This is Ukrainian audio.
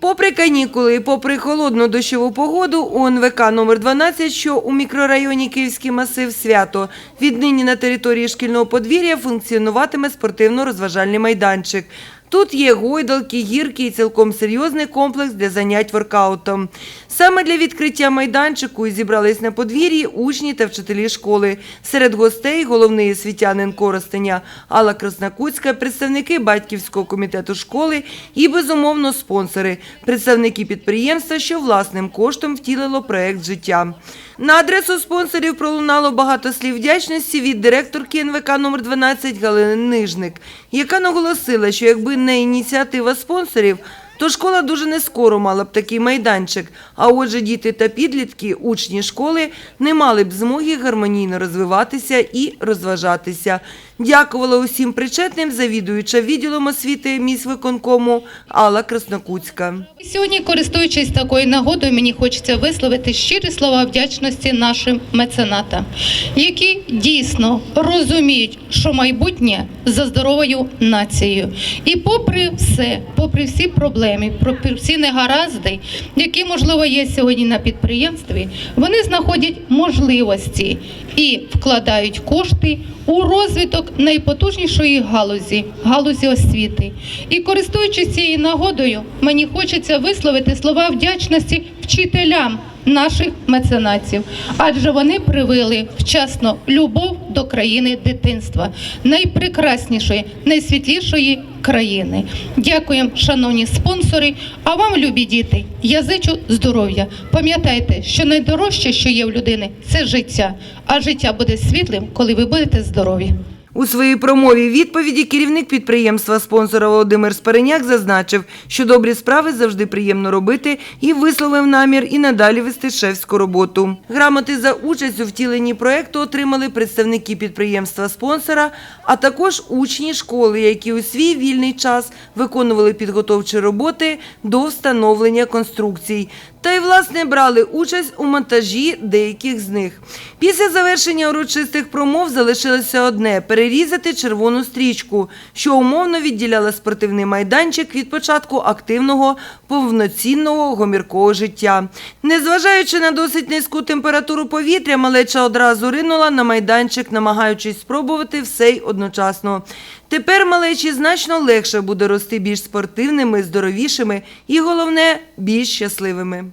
Попри канікули і попри холодну дощову погоду, у НВК номер 12, що у мікрорайоні Київський масив свято, віднині на території шкільного подвір'я функціонуватиме спортивно-розважальний майданчик. Тут є гойдалки, гірки і цілком серйозний комплекс для занять воркаутом. Саме для відкриття майданчику зібрались на подвір'ї учні та вчителі школи. Серед гостей головний освітянин Коростеня Алла Краснокутська, представники батьківського комітету школи і, безумовно, спонсори, представники підприємства, що власним коштом втілило проект життя. На адресу спонсорів пролунало багато слів вдячності від директорки НВК номер 12 Галини Нижник, яка наголосила, що якби не ініціатива спонсорів, то школа дуже не скоро мала б такий майданчик. А отже, діти та підлітки, учні школи не мали б змоги гармонійно розвиватися і розважатися. Дякувала усім причетним завідуюча відділом освіти міськвиконкому Алла Краснокутська. Сьогодні, користуючись такою нагодою, мені хочеться висловити щирі слова вдячності нашим меценатам, які дійсно розуміють, що майбутнє за здоровою нацією. І попри все, попри всі проблеми, попри всі негаразди, які можливо є сьогодні на підприємстві, вони знаходять можливості і вкладають кошти у розвиток найпотужнішої галузі галузі освіти. І користуючись цією нагодою, мені хочеться висловити слова вдячності вчителям наших меценатів, адже вони привили вчасно любов до країни дитинства, найпрекраснішої, найсвітлішої країни. Дякуємо, шановні спонсори. А вам, любі діти, я зичу здоров'я. Пам'ятайте, що найдорожче, що є в людини, це життя. А життя буде світлим, коли ви будете здорові. У своїй промові відповіді керівник підприємства спонсора Володимир Спареняк зазначив, що добрі справи завжди приємно робити і висловив намір і надалі вести шефську роботу. Грамоти за участь у втіленні проекту отримали представники підприємства спонсора, а також учні школи, які у свій вільний час виконували підготовчі роботи до встановлення конструкцій. Та й власне брали участь у монтажі деяких з них. Після завершення урочистих промов залишилося одне перерізати червону стрічку, що умовно відділяла спортивний майданчик від початку активного повноцінного гоміркого життя. Незважаючи на досить низьку температуру повітря, малеча одразу ринула на майданчик, намагаючись спробувати все й одночасно. Тепер малечі значно легше буде рости більш спортивними, здоровішими і, головне, більш щасливими.